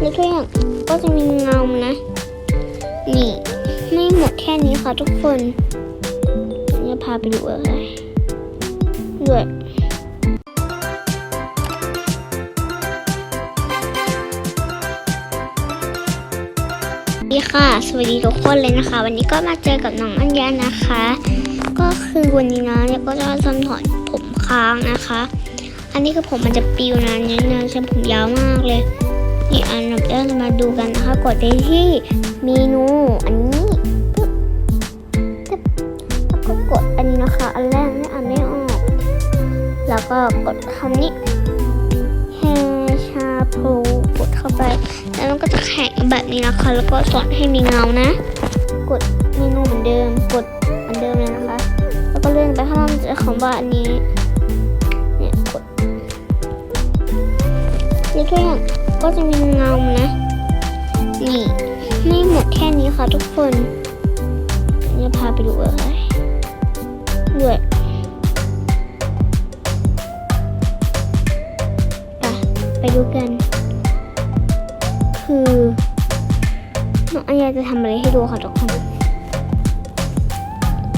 แล้วตัวอย่างก็จะมีเงานะ นี่ไม่หมดแค่นี้ค่ะทุกคนจะพาไปดูอะไรด้วยดีค่ะ สวัสดีทุกคนเลยนะคะ วันนี้ก็มาเจอกับน้องอัญญานะคะ ก็คือวันนี้นะเนี่ยก็จะทำถอนผมค้างนะคะ อันนี้คือผมมันจะปิวนะเนี่ยเนี่ยใช้ผมยาวมากเลย นี่อันดับแรกเรามาดูกันนะคะกดไปที่เมนูอันนี้แล้วก็กดอันนี้นะคะ อันแรกเนี่อ่านไม่ออก แล้วก็กดคำนี้แฮชาโพกดเข้าไป แล้วมันก็จะแข็งแบบนี้นะคะ แล้วก็สอนให้มีเงานะ กดเมนูเหมือนเดิม กดเหมือนเดิมเลยนะคะ แล้วก็เลื่อนไปข้างล่างจะคำว่าอันนี้ เนี่ยกดนี่ตัวอย่าง ก็จะมีเงานะ นี่ไม่หมดแค่นี้ค่ะทุกคนจะพาไปดูอะไรด้วยไปไปดูกัน คือน้องอัญญาจะทำอะไรให้ดูค่ะทุกคน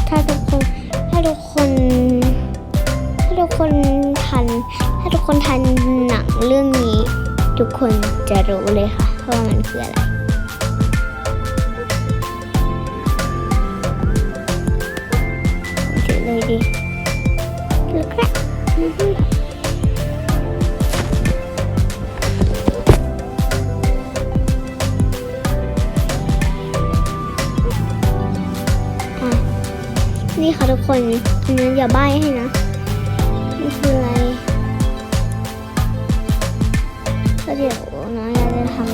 ถ้าทุกคนถ้าทุกคนถ้าทุกคนทัน ถ้าทุกคนทันหนังเรื่องนี้ ทุกคนจะรู้เลยค่ะว่ามันคืออะไรถือเลยดิถือครับอือฮึอะนี่ค่ะทุกคนอันนี้อย่าใบ้ให้นะ ก็เดี๋ยวน้อยจะทำ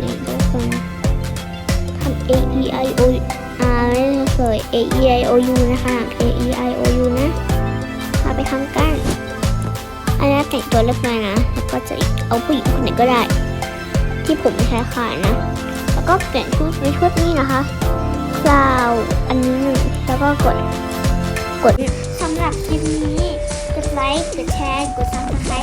นี่ทุกคนทำ A E I O R ไม่ใช่เคย A E I O U นะคะ A E I O U นะมาไปทำกันอันนี้แต่งตัวเรียบร้อยนะ แล้วก็จะเอาผู้หญิงคนไหนก็ได้ ที่ผมใช้ขายนะ แล้วก็เปลี่ยนชุดในชุดนี้นะคะคลาวอันนี้หนึ่งแล้วก็กดกดสำหรับคลิปนี้กดไลค์กดแชร์กดซับสไคร